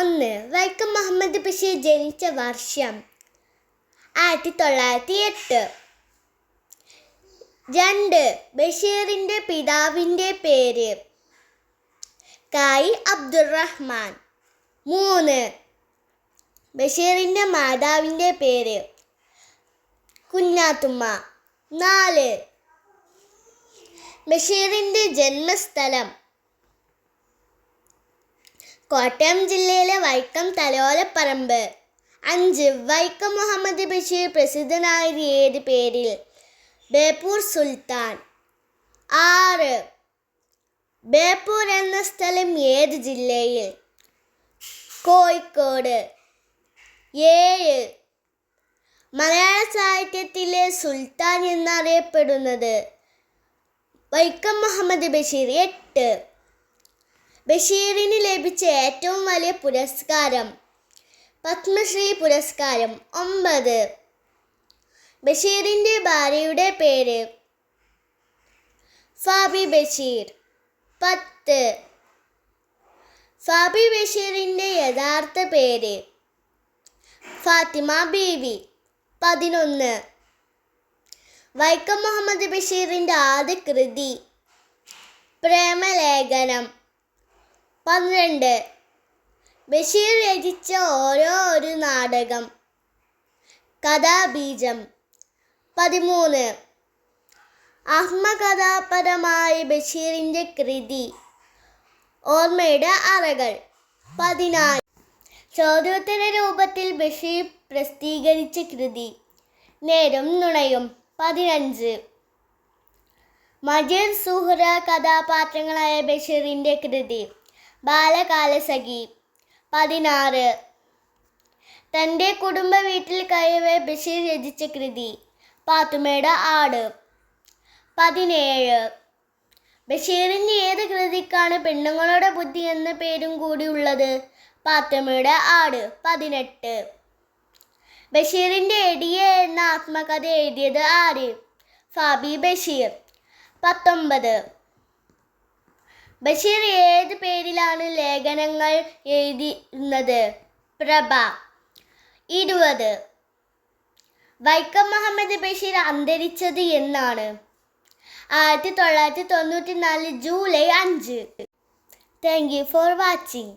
ഒന്ന് വൈക്കം മുഹമ്മദ് ബഷീർ ജനിച്ച വർഷം ആയിരത്തി തൊള്ളായിരത്തി എട്ട് രണ്ട് ബഷീറിന്റെ പിതാവിന്റെ പേര് കായി അബ്ദുറഹ്മാൻ. മൂന്ന് ബഷീറിന്റെ മാതാവിന്റെ പേര് കുഞ്ഞാത്തുമ്മ. നാല് ബഷീറിന്റെ ജന്മസ്ഥലം കോട്ടയം ജില്ലയിലെ വൈക്കം തലോലപ്പറമ്പ്. അഞ്ച് വൈക്കം മുഹമ്മദ് ബഷീർ പ്രസിദ്ധനായത് ഏത് പേരിൽ? ബേപ്പൂർ സുൽത്താൻ. ആറ് ബേപ്പൂർ എന്ന സ്ഥലം ഏത് ജില്ലയിൽ? കോഴിക്കോട്. ഏഴ് മലയാള സാഹിത്യത്തിലെ സുൽത്താൻ എന്നറിയപ്പെടുന്നത് വൈക്കം മുഹമ്മദ് ബഷീർ. എട്ട് ബഷീറിന് ലഭിച്ച ഏറ്റവും വലിയ പുരസ്കാരം പത്മശ്രീ പുരസ്കാരം ഒമ്പത്. ബഷീറിന്റെ ഭാര്യയുടെ പേര് ഫാബി ബഷീർ പത്ത്. ഫാബി ബഷീറിന്റെ യഥാർത്ഥ പേര് ഫാത്തിമ ബീവി പതിനൊന്ന്. വൈക്കം മുഹമ്മദ് ബഷീറിന്റെ ആദ്യ കൃതി പ്രേമലേഖനം. പന്ത്രണ്ട്. ബഷീർ രചിച്ച ഓരോ ഒരു നാടകം. കഥാബീജം. പതിമൂന്ന്. ആത്മകഥാപരമായ ബഷീറിന്റെ കൃതി. ഓർമ്മയുടെ അറകൾ. പതിനാല്. ചോദ്യോത്തര രൂപത്തിൽ ബഷീർ പ്രസിദ്ധീകരിച്ച കൃതി. നേരും നുണയും. പതിനഞ്ച്. മജീർ സുഹൃ കഥാപാത്രങ്ങളായ ബഷീറിന്റെ കൃതി. ബാലകാലസഖി. പതിനാറ്. തന്റെ കുടുംബ വീട്ടിൽ കഴിയവേ ബഷീർ രചിച്ച കൃതി പാത്തുമ്മയുടെ ആട്. പതിനേഴ്. ബഷീറിന്റെ ഏത് കൃതിക്കാണ് പെണ്ണുങ്ങളുടെ ബുദ്ധി എന്ന പേരും കൂടി ഉള്ളത്? പാത്തുമ്മയുടെ ആട്. പതിനെട്ട്. ബഷീറിന്റെ എടിയ എന്ന ആത്മകഥ എഴുതിയത് ആര്? ഫാബി ബഷീർ. പത്തൊമ്പത്. ബഷീർ ഏത് പേരിലാണ് ലേഖനങ്ങൾ എഴുതിയിരുന്നത്? പ്രഭ. ഇരുപത്. വൈക്കം മുഹമ്മദ് ബഷീർ അന്തരിച്ചത് എന്നാണ്. ആയിരത്തി തൊള്ളായിരത്തി തൊണ്ണൂറ്റി നാല് ജൂലൈ അഞ്ച്. Thank you for watching